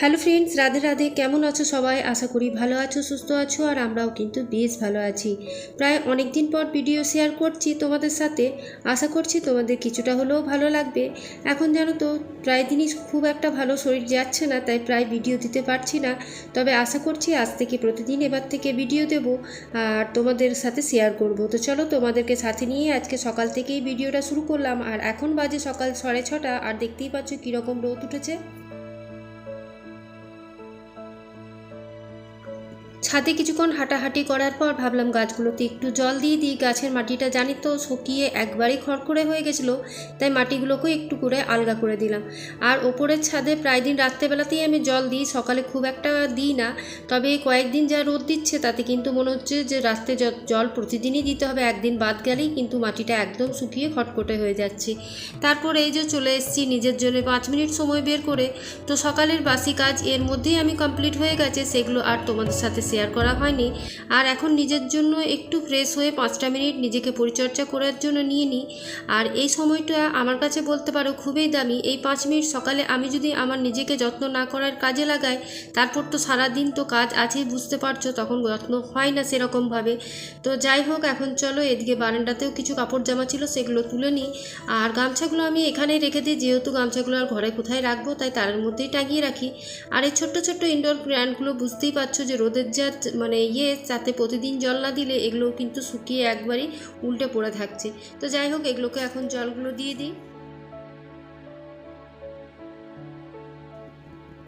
Hello friends, Radhe Radhe. কেমন আছো সবাই? আশা করি ভালো আছো, সুস্থ আছো, আর আমরাও কিন্তু বেশ ভালো আছি। প্রায় অনেক দিন পর ভিডিও শেয়ার করছি তোমাদের সাথে। আশা করছি তোমাদের কিছুটা হলেও ভালো লাগবে। এখন জানো তো, প্রায় দিনই খুব একটা ভালো শরীর যাচ্ছে না, তাই প্রায় ভিডিও দিতে পারছি না। তবে আশা করছি আজ থেকে প্রতিদিন এবার থেকে ভিডিও দেব, আর তোমাদের সাথে শেয়ার করব। তো চলো তোমাদেরকে সাথে নিয়ে আজকে সকাল থেকেই ভিডিওটা শুরু করলাম। আর এখন বাজে সকাল সাড়ে ছটা, আর দেখতেই পাচ্ছ কীরকম রোদ উঠেছে। ছাদে কিছুক্ষণ হাঁটাহাঁটি করার পর ভাবলাম গাছগুলোতে একটু জল দিয়ে দিই। গাছের মাটিটা জানি তো শুকিয়ে একবারেই খড়খড়ে হয়ে গেছিল, তাই মাটিগুলোকেও একটু করে আলগা করে দিলাম। আর ওপরের ছাদে প্রায় দিন রাত্রেবেলাতেই আমি জল দিই, সকালে খুব একটা দিই না, তবে কয়েকদিন যা রোদ দিচ্ছে তাতে কিন্তু মনে হচ্ছে যে রাস্তে জল প্রতিদিনই দিতে হবে, একদিন বাদ গেলেই কিন্তু মাটিটা একদম শুকিয়ে খটখটে হয়ে যাচ্ছে। তারপরে এই যে চলে এসেছি, নিজের জন্য পাঁচ মিনিট সময় বের করে। তো সকালের বাসি কাজ এর মধ্যেই আমি কমপ্লিট হয়ে গেছে, সেগুলো আর তোমাদের সাথে শেয়ার করা হয়নি। আর এখন নিজের জন্য একটু ফ্রেশ হয়ে পাঁচটা মিনিট নিজেকে পরিচর্যা করার জন্য নিয়ে নিই আর এই সময়টা আমার কাছে বলতে পারো খুবই দামি। এই পাঁচ মিনিট সকালে আমি যদি আমার নিজেকে যত্ন না করার কাজে লাগাই, তারপর তো সারাদিন তো কাজ আছেই, বুঝতে পারছ, তখন যত্ন হয় না সেরকমভাবে। তো যাই হোক, এখন চলো, এদিকে বারান্দাতেও কিছু কাপড় জামা ছিল, সেগুলো তুলে নিই আর গামছাগুলো আমি এখানেই রেখে দিই, যেহেতু গামছাগুলো আর ঘরে কোথায় রাখব, তাই তার মধ্যেই টাঙিয়ে রাখি। আর এই ছোট্ট ছোট্ট ইনডোর প্ল্যান্টগুলো বুঝতেই পারছ যে রোদের যা মানে ইয়ে যাতে প্রতিদিন জল না দিলে এগুলো কিন্তু শুকিয়ে একবারই উল্টে পড়ে থাকছে। তো যাই হোক, এগুলোকে এখন জলগুলো দিয়ে দিই।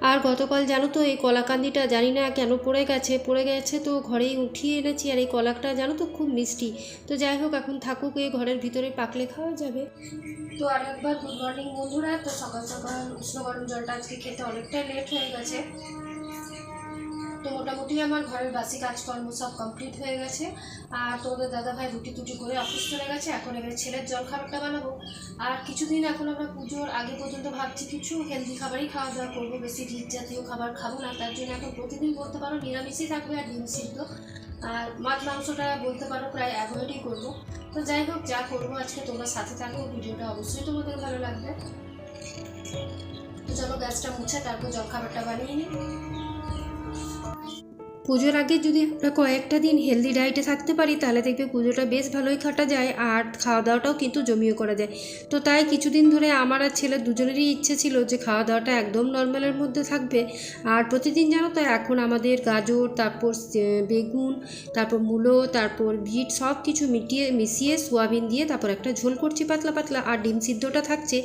আর গতকাল জানো তো, এই কলাকান্দিটা জানি না কেন পড়ে গেছে পড়ে গেছে তো ঘরেই উঠিয়ে এনেছি। আর এই কলাটা জানো তো, খুব মিষ্টি। তো যাই হোক, এখন থাকুক, এই ঘরের ভিতরে পাকলে খাওয়া যাবে। তো আর একবার গুড মর্নিং বন্ধুরা, তো সকাল সকাল উষ্ণ গরম জলটা আজকে খেতে অনেকটাই লেট হয়ে গেছে। তো মোটামুটি আমার ঘরের বাসি কাজকর্ম সব কমপ্লিট হয়ে গেছে। আর তোদের দাদাভাই রুটি টুটি করে অফিস চলে গেছে, এখন এবার ছেলের জল খাবারটা বানাবো। আর কিছুদিন এখন আমরা পুজোর আগে পর্যন্ত ভাবছি কিছু হেলদি খাবারই খাওয়া দাওয়া করব, বেশি রিচ জাতীয় খাবার খাব না, তার জন্য এখন প্রতিদিন বলতে পারো নিরামিষই থাকবে আর ডিম সিদ্ধ। আর মাছ মাংসটা বলতে পারো প্রায় অ্যাভয়েডই করব। তো যাই হোক, যা করব আজকে তোমরা সাথে থাকো, ভিডিওটা অবশ্যই তোমাদের ভালো লাগবে। তো চলো গ্যাসটা মুছে, তারপর জল খাবারটা বানিয়ে নিই। পুজোর আগে যদি আমরা কয়েকটা দিন হেলদি ডায়েটে থাকতে পারি, তাহলে দেখবে পুজোটা বেশ ভালোই কাটা যায় আর খাওয়া দাওয়াটাও কিন্তু জমিয়ে করা যায়। তো তাই কিছুদিন ধরে আমার আর ছেলের দুজনেরই ইচ্ছে ছিল যে খাওয়া দাওয়াটা একদম নর্মালের মধ্যে থাকবে। আর প্রতিদিন জানো তো, এখন আমাদের গাজর, তারপর বেগুন, তারপর মূলো, তারপর ভিট সব কিছু মিটিয়ে, মিশিয়ে সোয়াবিন দিয়ে তারপর একটা ঝোল করছি পাতলা পাতলা আর ডিম সিদ্ধটা থাকছে।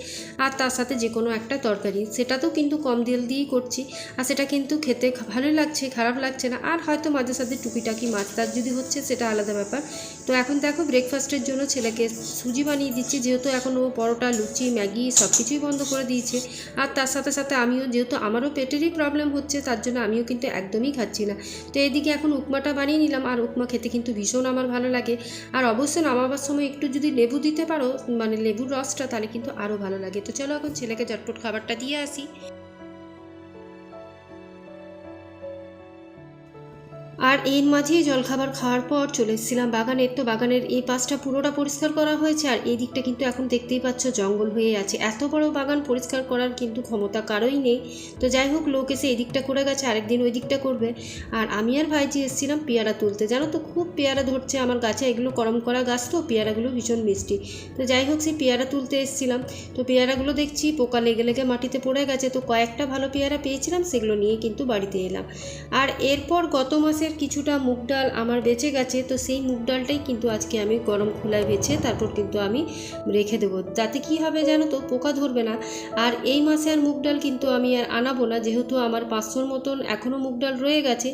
আর তার সাথে যে কোনো একটা তরকারি সেটা তো কিন্তু কম তেল দিয়েই করছি। আর সেটা কিন্তু খেতে ভালোই লাগছে, খারাপ লাগছে না। আর হয়তো মাঝে সাথে টুকিটাকি মাছ তার যদি হচ্ছে, সেটা আলাদা ব্যাপার। তো এখন দেখো ব্রেকফাস্টের জন্য ছেলেকে সুজি বানিয়ে দিচ্ছি, যেহেতু এখন ও পরোটা, লুচি, ম্যাগি সব কিছুই বন্ধ করে দিয়েছে। আর তার সাথে সাথে আমিও, যেহেতু আমারও পেটেরই প্রবলেম হচ্ছে, তার জন্য আমিও কিন্তু একদমই খাচ্ছি না। তো এদিকে এখন উপমাটা বানিয়ে নিলাম, আর উপমা খেতে কিন্তু ভীষণ আমার ভালো লাগে। আর অবশ্যই নামাবার সময় একটু যদি লেবু দিতে পারো মানে লেবুর রসটা, তাহলে কিন্তু আরও ভালো লাগে। তো চলো এখন ছেলেকে চটপট খাবারটা দিয়ে আসি। আর এর মাঝেই জলখাবার খাওয়ার পর চলে এসেছিলাম বাগানের। তো বাগানের এই পাশটা পুরোটা পরিষ্কার করা হয়েছে আর এই দিকটা কিন্তু এখন দেখতেই পাচ্ছ জঙ্গল হয়ে আছে। এত বড় বাগান পরিষ্কার করার কিন্তু ক্ষমতা কারোই নেই। তো যাই হোক, লোক এসে এই দিকটা করে গেছে, আরেকদিন ওই দিকটা করবে। আর আমি আর ভাইজি এসেছিলাম পেয়ারা তুলতে। জানো তো, খুব পেয়ারা ধরছে আমার গাছে। এগুলো করম করা গাছ তো, পেয়ারাগুলো ভীষণ মিষ্টি। তো যাই হোক, সেই পেয়ারা তুলতে এসেছিলাম। তো পেয়ারাগুলো দেখছি, পোকা লেগে লেগে মাটিতে পড়ে গেছে। তো কয়েকটা ভালো পেয়ারা পেয়েছিলাম, সেগুলো নিয়ে কিন্তু বাড়িতে এলাম। আর এরপর গত মাসের কিছুটা মুগ ডাল আমার বেঁচে গেছে, তো সেই মুগ ডালটাই কিন্তু আজকে আমি গরম খোলায় বেছে তারপর কিন্তু আমি রেখে দেবো। তাতে কি হবে জানো তো? পোকা ধরবে না। আর এই মাসে আর মুগ ডাল কিন্তু আমি আর আনাবো না, যেহেতু আমার পাঁচশোর মতন এখনও মুগ ডাল রয়ে গেছে।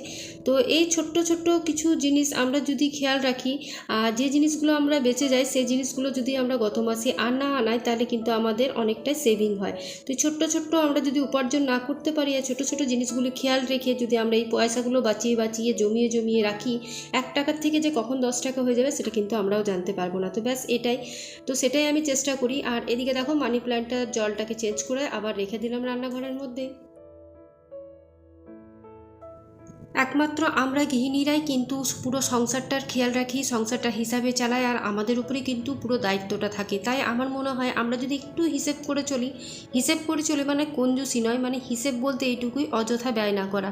তো এই ছোট্ট ছোট্ট কিছু জিনিস আমরা যদি খেয়াল রাখি, আর যে জিনিসগুলো আমরা বেঁচে যাই, সেই জিনিসগুলো যদি আমরা গত মাসে আর না আনাই, তাহলে কিন্তু আমাদের অনেকটাই সেভিং হয়। তো ছোট্ট ছোট্ট আমরা যদি উপার্জন না করতে পারি, আর ছোটো ছোটো জিনিসগুলো খেয়াল রেখে যদি আমরা এই পয়সাগুলো বাঁচিয়ে বাঁচিয়ে জমিয়ে জমিয়ে রাখি। এক টাকার থেকে যে কখন দশ টাকা হয়ে যাবে সেটা কিন্তু আমরাও জানতে পারব না। তো ব্যাস এটাই। তো সেটাই আমি চেষ্টা করি। আর এদিকে দেখো মানি প্ল্যান্টটার জলটাকে চেঞ্জ করে আবার রেখে দিলাম রান্নাঘরের মধ্যে। একমাত্র আমরা গৃহিণীরাই কিন্তু পুরো সংসারটার খেয়াল রাখি সংসারটা হিসাবে চালাই আর আমাদের উপরে কিন্তু পুরো দায়িত্বটা থাকে। তাই আমার মনে হয় আমরা যদি একটু হিসেব করে চলি, হিসেব করে চলি মানে কঞ্জুসি নয় মানে হিসেব বলতে এইটুকুই অযথা ব্যয় না করা।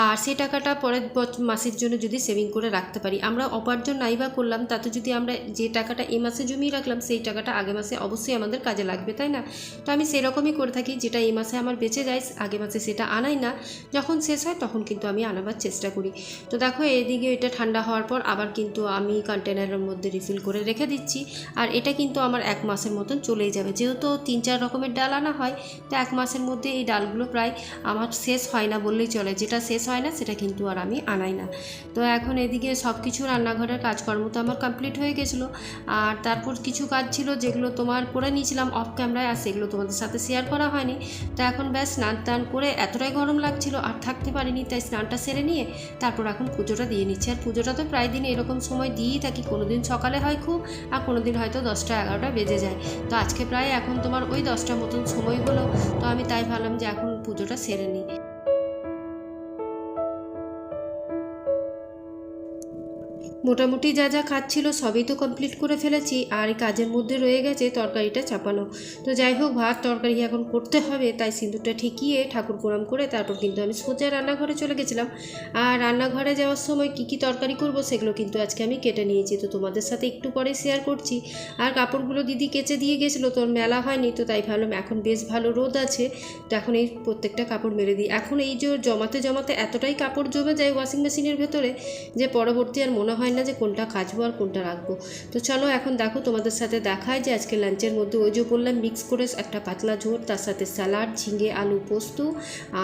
আর সে টাকাটা পরের মাসের জন্য যদি সেভিং করে রাখতে পারি, আমরা অপার্জন নাই বা করলাম, তাতে যদি আমরা যে টাকাটা এ মাসে জমিয়ে রাখলাম, সেই টাকাটা আগে মাসে অবশ্যই আমাদের কাজে লাগবে, তাই না? তো আমি সেরকমই করে থাকি, যেটা এই মাসে আমার বেঁচে যায়, আগে মাসে সেটা আনাই না, যখন শেষ হয় তখন কিন্তু আমি আনাবার চেষ্টা করি। তো দেখো, এদিকে এটা ঠান্ডা হওয়ার পর আবার কিন্তু আমি কন্টেনারের মধ্যে রিফিল করে রেখে দিচ্ছি। আর এটা কিন্তু আমার এক মাসের মতন চলেই যাবে। যেহেতু তিন চার রকমের ডাল আনা হয়, তো এক মাসের মধ্যে এই ডালগুলো প্রায় আমার শেষ হয় না বললেই চলে। যেটা শেষ হয় না, সেটা কিন্তু আর আমি আনাই না। তো এখন এদিকে সব কিছু রান্নাঘরের কাজকর্ম তো আমার কমপ্লিট হয়ে গেছিল। আর তারপর কিছু কাজ ছিল যেগুলো তোমার করে নিয়েছিলাম অফ ক্যামেরায় আর সেগুলো তোমাদের সাথে শেয়ার করা হয়নি। তো এখন ব্যাস স্নান টান করে এতটাই গরম লাগছিল, আর থাকতে পারিনি, তাই স্নানটা সেরে নিয়ে তারপর এখন পুজোটা দিয়ে নিচ্ছি। আর পুজোটা তো প্রায় দিন এরকম সময় দিয়েই থাকি। কোনো দিন সকালে হয় খুব, আর কোনো দিন হয়তো দশটা এগারোটা বেজে যায়। তো আজকে প্রায় এখন তোমার ওই দশটা মতন সময় হলো। তো আমি তাই ভাবলাম যে এখন পুজোটা সেরে নিই। মোটামুটি যা যা কাজ ছিল সবই তো কমপ্লিট করে ফেলেছি, আর কাজের মধ্যে রয়ে গেছে তরকারিটা চাপানো। তো যাই হোক, ভাত, তরকারি এখন করতে হবে, তাই সিঁদুরটা ঠেকিয়ে ঠাকুর প্রণাম করে তারপর কিন্তু আমি সোজা রান্নাঘরে চলে গেছিলাম। আর রান্নাঘরে যাওয়ার সময় কী কী তরকারি করব সেগুলো কিন্তু আজকে আমি কেটে নিয়েছি, তো তোমাদের সাথে একটু পরে শেয়ার করছি। আর কাপড়গুলো দিদি কেচে দিয়ে গেছিল তোর মেলা হয়নি, তো তাই ভাবলাম এখন বেশ ভালো রোদ আছে, তো এখন এই প্রত্যেকটা কাপড় মেরে দিই। এখন এই যে জমাতে জমাতে এতটাই কাপড় জমে যায় ওয়াশিং মেশিনের ভেতরে, যে পরবর্তী আর মনে হয় না যে কোনটা কাচবো আর কোনটা রাখব। তো চলো এখন দেখো তোমাদের সাথে দেখায় যে আজকে লাঞ্চের মধ্যে ওই যে বললাম মিক্স করে একটা পাতলা ঝোল, তার সাথে স্যালাড ঝিঙে, আলু পোস্ত,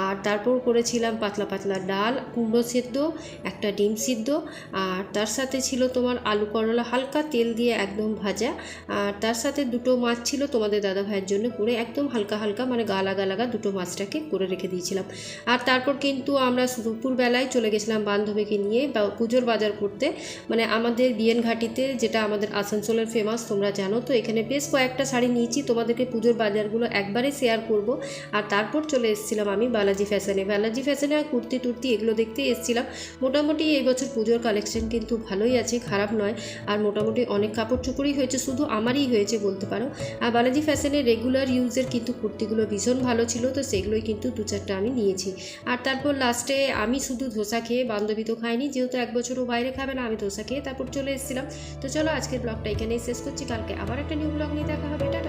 আর তারপর করেছিলাম পাতলা পাতলা ডাল, কুমড়ো সেদ্ধ, একটা ডিম সিদ্ধ, আর তার সাথে ছিল তোমার আলু করলা, হালকা তেল দিয়ে একদম ভাজা, আর তার সাথে দুটো মাছ ছিল তোমাদের দাদা ভাইয়ের জন্য করে একদম হালকা হালকা মানে গালা গালাগা দুটো মাছটাকে করে রেখে দিয়েছিলাম। আর তারপর কিন্তু আমরা দুপুরবেলায় চলে গেছিলাম বান্ধবীকে নিয়ে পুজোর বাজার করতে মানে আমাদের বিএন ঘাটিতে যেটা আমাদের আসানসোলের ফেমাস তোমরা জানো। তো এখানে বেশ কয়েকটা শাড়ি নিয়েছি, তোমাদেরকে পুজোর বাজারগুলো একবারে শেয়ার করব। আর তারপর চলে এসেছিলাম আমি বালাজি ফ্যাশনে বালাজি ফ্যাশনে আর কুর্তি টুর্তি এগুলো দেখতে এসেছিলাম। মোটামুটি এই বছর পুজোর কালেকশন কিন্তু ভালোই আছে, খারাপ নয়। আর মোটামুটি অনেক কাপড় চোপড়ই হয়েছে, শুধু আমারই হয়েছে বলতে পারো। আর বালাজি ফ্যাশনের রেগুলার ইউজের কিন্তু কুর্তিগুলো ভীষণ ভালো ছিল, তো সেগুলোই কিন্তু দু চারটা আমি নিয়েছি। আর তারপর লাস্টে আমি শুধু ধোসা খেয়ে বান্ধবী তো খাইনি, যেহেতু এক বছরও বাইরে খাবে না, আমি ধোসা খেয়ে তারপর চলে এসেছিলাম। তো চলো আজকের ব্লগটা এখানেই শেষ করছি। কালকে আবার একটা নিউ ব্লগ নিয়ে দেখা হবে। এটা